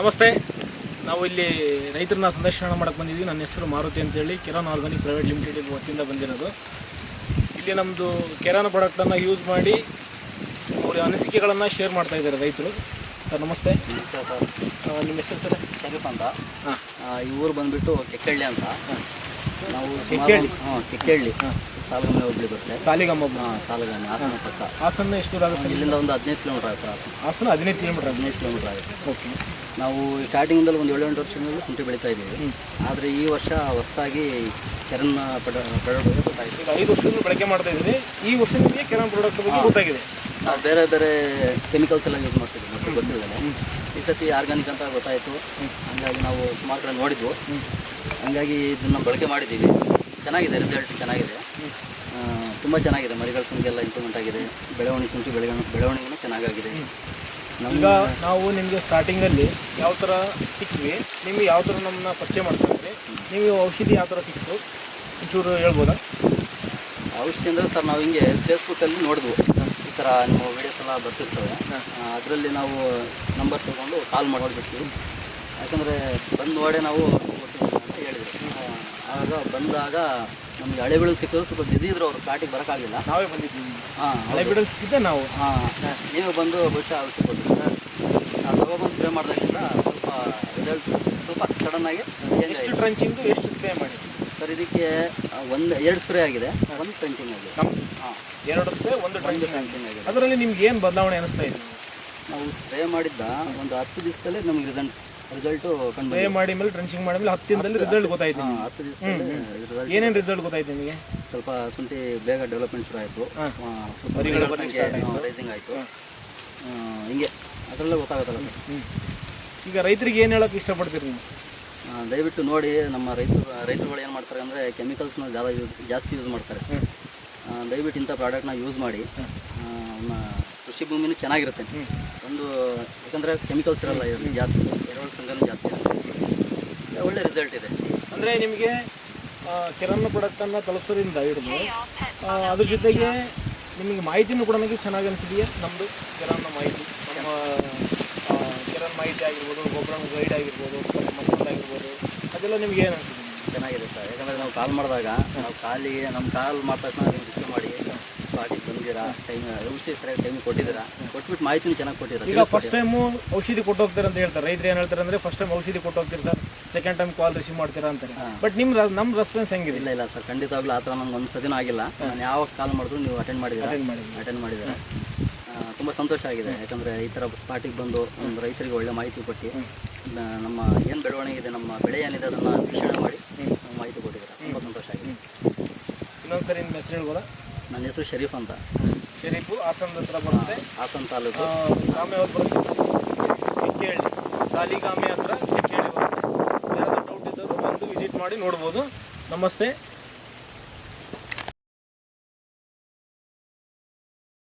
ನಮಸ್ತೆ. ನಾವು ಇಲ್ಲಿ ರೈತರನ್ನ ಸಂದರ್ಶನ ಮಾಡಕ್ಕೆ ಬಂದಿದ್ದೀವಿ ನನ್ನ ಹೆಸರು ಮಾರುತಿ ಅಂತೇಳಿ. ಕಿರಾನ್ ಆರ್ಗಾನಿಕ್ ಪ್ರೈವೇಟ್ ಲಿಮಿಟೆಡ್ ವತಿಯಿಂದ ಬಂದಿರೋದು. ಇಲ್ಲಿ ನಮ್ಮದು ಕೆರಾನ್ ಪ್ರಾಡಕ್ಟನ್ನು ಯೂಸ್ ಮಾಡಿ ಅವರ ಅನಿಸಿಕೆಗಳನ್ನು ಶೇರ್ ಮಾಡ್ತಾ ಇದ್ದಾರೆ ರೈತರು. ಸರ್ ನಮಸ್ತೆ. ಸರ್. ನಿಮ್ಮ ಹೆಸರು ಸರ್? ಶರೀಫ್ ಅಂತ. ಹಾಂ. ಈ ಊರು ಬಂದ್ಬಿಟ್ಟು ಕೆಕ್ಕಳ್ಳಿ ಅಂತ. ನಾವು ಕೆಕ್ಕೇಳಿ? ಹಾಂ ಕೆಕ್ಕಳ್ಳಿ ಸಾಲಗಮ್ಮ ಹೋಗ್ಲಿ ಬರುತ್ತೆ ಸಾಲಿಗಮ್ಮ ಹಾಂ ಸಾಲಗಮ್ಮೆ ಹಾಸನ ಪಕ್ಕ ಹಾಸನ ಎಷ್ಟು ದೂರ ಆಗುತ್ತೆ? ಇಲ್ಲಿಂದ ಒಂದು ಹದಿನೈದು ಕಿಲೋಮೀಟರ್ ಆಗುತ್ತೆ ಹಾಸನ. ಹಾಸನ ಹದಿನೈದು ಕಿಲೋಮೀಟರ್ ಹದಿನೈದು ಕಿಲೋಮೀಟರ್ ಆಗುತ್ತೆ. ಓಕೆ. ನಾವು ಸ್ಟಾರ್ಟಿಂಗಲ್ಲಿ ಒಂದು ಏಳು ಎಂಟು ವರ್ಷದಲ್ಲಿ ಶುಂಠಿ ಬೆಳೀತಾ ಇದ್ದೀವಿ. ಆದರೆ ಈ ವರ್ಷ ಹೊಸದಾಗಿ ಕೆರನ್ ಪಡ ಪ್ರಾಡಕ್ಟ್ ಗೊತ್ತಾಯಿತು. ಐದು ವರ್ಷದಿಂದ ಬಳಕೆ ಮಾಡ್ತಾ ಇದ್ದೀವಿ ಈ ವರ್ಷದಿಂದ ಕಿರಾನ್ ಪ್ರಾಡಕ್ಟ್ ಬಗ್ಗೆ ಗೊತ್ತಾಗಿದೆ. ನಾವು ಬೇರೆ ಬೇರೆ ಕೆಮಿಕಲ್ಸ್ ಎಲ್ಲ ಯೂಸ್ ಮಾಡ್ತಿದ್ವಿ ಮತ್ತೆ ಗೊತ್ತಿಲ್ಲದೆ ಈ ಸತಿ ಆರ್ಗಾನಿಕ್ ಅಂತ ಗೊತ್ತಾಯಿತು. ಹಂಗಾಗಿ ನಾವು ಸುಮಾರು ಕಡೆ ನೋಡಿದ್ವು. ಹಂಗಾಗಿ ಇದನ್ನು ಬಳಕೆ ಮಾಡಿದ್ದೀವಿ. ಚೆನ್ನಾಗಿದೆ ರಿಸಲ್ಟ್ ಚೆನ್ನಾಗಿದೆ. ತುಂಬ ಚೆನ್ನಾಗಿದೆ. ಮರಿಗಳ ಸಂಖ್ಯೆ ಎಲ್ಲ ಇಂಪ್ರೂವ್ಮೆಂಟ್ ಆಗಿದೆ. ಬೆಳವಣಿಗೆ ಸಂಖ್ಯೆ ಬೆಳವಣಿಗೆ ಬೆಳವಣಿಗೆನೂ ಚೆನ್ನಾಗಾಗಿದೆ. ಈಗ ನಾವು ನಿಮಗೆ ಸ್ಟಾರ್ಟಿಂಗಲ್ಲಿ ಯಾವ ಥರ ಸಿಕ್ವಿ ನಿಮಗೆ ಯಾವ ಥರ ನಮ್ಮನ್ನ ಪರಿಚಯ ಮಾಡ್ತೀವಿ ನೀವು ಔಷಧಿ ಯಾವ ಥರ ಸಿಕ್ತು ಒಂಚೂರು ಹೇಳ್ಬೋದಾ? ಔಷಧಿ ಅಂದರೆ ಸರ್ ನಾವು ಹಿಂಗೆ ಫೇಸ್ಬುಕ್ಕಲ್ಲಿ ನೋಡಿದ್ವು. ಥರ ನಿಮ್ಮ ವೀಡಿಯೋಸ್ ಎಲ್ಲ ಬರ್ತಿರ್ತವೆ. ಅದರಲ್ಲಿ ನಾವು ನಂಬರ್ ತಗೊಂಡು ಕಾಲ್ ಮಾಡಿ ನೋಡ್ಬಿಟ್ವಿ ಯಾಕಂದರೆ ಬಂದು ಒಡೆ ನಾವು ಕೊಡ್ತೀವಿ ಅಂತ ಹೇಳಿದ್ರು. ಆಗ ಬಂದಾಗ ನಮಗೆ ಹಳೆ ಬೀಳು ಸಿಕ್ಕಿದ್ರು ಸ್ವಲ್ಪ ಬಿಸಿ ಇದ್ರು ಅವ್ರು ಕಾಟಿಗೆ ಬರೋಕ್ಕಾಗಲಿಲ್ಲ ನಾವೇ ಬಂದಿದ್ದೀವಿ. ಹಾಂ ಹಳೆ ಬಿಡಲ್ ಸಿಕ್ಕಿದ್ದೆ ನಾವು. ಹಾಂ ನೀವು ಬಂದು ಬಹುಶಃ ಅವ್ರು ಸಿಕ್ಕೋದು ನಾವು ತಗೊಬಂದು ಸ್ಪ್ರೇ ಮಾಡಿದಾಗಿಂದ ಸ್ವಲ್ಪ ರಿಸಲ್ಟ್ ಸ್ವಲ್ಪ ಸಡನ್ನಾಗಿ ಎಷ್ಟು ಎಷ್ಟು ಸ್ಪ್ರೇ ಮಾಡಿ ಸರ್ ಇದಕ್ಕೆ ಒಂದು ಎರಡು ಸ್ಪ್ರೇ ಆಗಿದೆ. ಒಂದು ಟ್ರೆಂಚಿಂಗ್ ಆಗಿದೆ. ಹಾಂ. ಎರಡು ಸ್ಪ್ರೇ ಒಂದು ಟ್ರೆಂಚಿಂಗ್ ಟ್ರಂಚಿಂಗ್ ಆಗಿದೆ. ಅದರಲ್ಲಿ ನಿಮ್ಗೆ ಏನು ಬದಲಾವಣೆ ಅನಿಸ್ತಾ ಇದೆ? ನಾವು ಸ್ಪ್ರೇ ಮಾಡಿದ್ದ ಒಂದು ಹತ್ತು ದಿವಸದಲ್ಲೇ ನಮಗೆ ರಿಸಲ್ಟ್ ರಿಸಲ್ಟು ಸ್ಪ್ರೇ ಮಾಡಿ ಮೇಲೆ ಟ್ರಂಚಿಂಗ್ ಮಾಡಿದ್ಮೇಲೆ ಹತ್ತು ದಿನದಲ್ಲಿ ರಿಸಲ್ಟ್ ಗೊತ್ತಾಯ್ತು ಹಾಂ ಹತ್ತು ದಿವಸ ಏನೇನು ರಿಸಲ್ಟ್ ಗೊತ್ತಾಯ್ತು ನಿಮಗೆ? ಸ್ವಲ್ಪ ಶುಂಠಿ ಬೇಗ ಡೆವಲಪ್ಮೆಂಟ್ ಶುರು ಆಯಿತು. ರೈಸಿಂಗ್ ಆಯಿತು. ಹಿಂಗೆ. ಅದರಲ್ಲೇ ಗೊತ್ತಾಗುತ್ತಲ್ಲ. ಈಗ ರೈತರಿಗೆ ಏನು ಹೇಳೋಕೆ ಇಷ್ಟಪಡ್ತೀರಿ ನೀವು? ದಯವಿಟ್ಟು ನೋಡಿ ನಮ್ಮ ರೈತರು ರೈತರುಗಳು ಏನು ಮಾಡ್ತಾರೆ ಅಂದರೆ ಕೆಮಿಕಲ್ಸ್ನ ಜಾಸ್ತಿ ಯೂಸ್ ಜಾಸ್ತಿ ಯೂಸ್ ಮಾಡ್ತಾರೆ. ದಯವಿಟ್ಟು ಇಂಥ ಪ್ರಾಡಕ್ಟ್ನ ಯೂಸ್ ಮಾಡಿ. ನಮ್ಮ ಕೃಷಿ ಭೂಮಿನೂ ಚೆನ್ನಾಗಿರುತ್ತೆ. ಒಂದು ಯಾಕಂದರೆ ಕೆಮಿಕಲ್ಸ್ ಇರಲ್ಲ ಇದರಲ್ಲಿ ಜಾಸ್ತಿ ಎರಡು ಸಂಘನೂ ಜಾಸ್ತಿ ಇರುತ್ತೆ. ಒಳ್ಳೆ ರಿಸಲ್ಟ್ ಇದೆ. ಅಂದರೆ ನಿಮಗೆ ಕಿರಣ್ ಪ್ರಾಡಕ್ಟನ್ನು ತಲುಪಿಸೋದ್ರಿಂದ ಹಿಡಿದು ಅದ್ರ ಜೊತೆಗೆ ನಿಮಗೆ ಮಾಹಿತಿನೂ ಕೂಡ ನನಗೆ ಚೆನ್ನಾಗಿ ಅನಿಸಿದೆಯಾ? ನಮ್ಮದು ಕಿರಣ್ನ ಮಾಹಿತಿ. ನಮ್ಮ ಕಿರಣ್ ಮಾಹಿತಿ ಆಗಿರ್ಬೋದು ಗೊಬ್ಬರ ಗೈಡ್ ಆಗಿರ್ಬೋದು ಆಗಿರ್ಬೋದು. ಅದೆಲ್ಲ ನಿಮ್ಗೆ ಏನು ಚೆನ್ನಾಗಿದೆ ಸರ್. ಯಾಕಂದ್ರೆ ನಾವು ಕಾಲ್ ಮಾಡಿದಾಗ ನಾವು ಕಾಲಿಗೆ ನಮ್ಮ ಕಾಲ್ ಮಾಡಿದ ತಕ್ಷಣ ನೀವು ರಿಸೀವ್ ಮಾಡಿ ಪಾರ್ಟಿಗೆ ಬಂದಿರಾ ಟೈಮ್ ಔಷಧಿ ಸರಿಯಾಗಿ ಟೈಮ್ ಕೊಟ್ಟಿದ್ದೀರಾ ಕೊಟ್ಬಿಟ್ಟು ಮಾಹಿತಿನೂ ಚೆನ್ನಾಗಿ ಕೊಟ್ಟಿದ್ದೀರಾ ಈಗ ಫಸ್ಟ್ ಟೈಮು ಔಷಧಿ ಕೊಟ್ಟು ಹೋಗ್ತಾರೆ ಅಂತ ಹೇಳ್ತಾರೆ. ರೈತರು ಏನು ಹೇಳ್ತಾರೆ ಅಂದರೆ ಫಸ್ಟ್ ಟೈಮ್ ಔಷಧಿ ಕೊಟ್ಟು ಹೋಗ್ತೀರಿ sir second time call receive ಮಾಡ್ತೀರಾ ಅಂತಾರೆ. ಬಟ್ ನಿಮ್ಮ ನಮ್ಮ ರೆಸ್ಪಾನ್ಸ್ ಹೆಂಗಿದೆ? ಇಲ್ಲ ಇಲ್ಲ ಸರ್. ಖಂಡಿತವಾಗ್ಲೂ ಆ ಥರ ನಮ್ಗೆ ಒಂದು ಸದಿನೂ ಆಗಿಲ್ಲ ನಾನು ಯಾವಾಗ ಕಾಲ್ ಮಾಡಿದ್ರು ನೀವು ಅಟೆಂಡ್ ಮಾಡಿದ್ದೀರಾ? ಅಟೆಂಡ್ ಮಾಡಿದ್ದೀರಾ? ತುಂಬ ಸಂತೋಷ ಆಗಿದೆ. ಯಾಕಂದರೆ ಈ ಥರ ಸ್ಪಾಟಿಗೆ ಬಂದು ಒಂದು ರೈತರಿಗೆ ಒಳ್ಳೆ ಮಾಹಿತಿ ಕೊಟ್ಟು ನಮ್ಮ ಏನು ಬೆಳವಣಿಗೆ ಇದೆ ನಮ್ಮ ಬೆಳೆ ಏನಿದೆ ಅದನ್ನು ವೀಕ್ಷಣೆ ಮಾಡಿ ಮಾಹಿತಿ ಕೊಟ್ಟಿದ್ದಾರೆ. ತುಂಬ ಸಂತೋಷ ಆಗಿದೆ. ಇನ್ನೊಂದು ಸರಿ ನಿಮ್ಮ ಹೆಸರು ಹೇಳ್ಬೋದಾ? ನನ್ನ ಹೆಸರು ಶರೀಫ್ ಅಂತ. ಶರೀಫು ಹಾಸನದ ಹತ್ರ ಬರುತ್ತೆ. ಹಾಸನ ತಾಲೂಕು. ಗ್ರಾಮ ಯಾವ್ದು ಬರುತ್ತೆ? ಕೆಕ್ಕೇಳಿ ಸಾಲಿಗಾಮೆ ಹತ್ರ ಕೆಕ್ಕೇಳಿ ಬರುತ್ತೆ. ಯಾರಾದರೂ ಡೌಟ್ ಇದ್ದರೂ ಬಂದು ವಿಸಿಟ್ ಮಾಡಿ ನೋಡ್ಬೋದು. ನಮಸ್ತೆ.